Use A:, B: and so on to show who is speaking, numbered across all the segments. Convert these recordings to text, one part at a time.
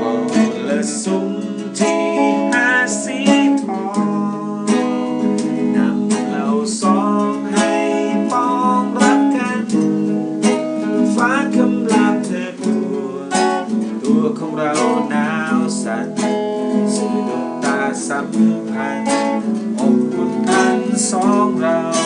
A: มองละสุมที่หาสีทอนำเราสองให้ปองรักกัน ฟ้าคำรามเธอกลัตัวของเราหนาวสั่นสื่อดวงตาสัมพันธ์อบอุ่นกันสองเรา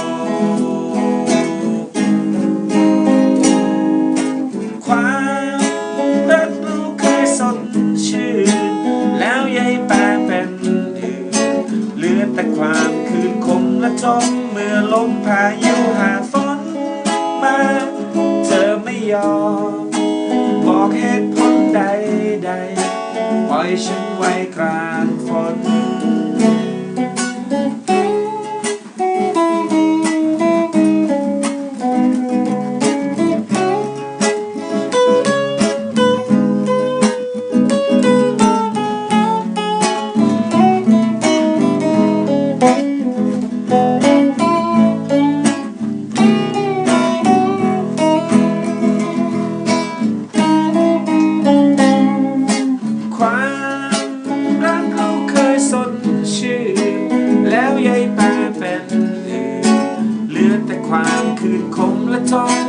A: มเมื่อลมพายุหาฝนมา เธอไม่ยอม บอกเหตุผลใดใดปล่อยฉันไว้กลาง could come the time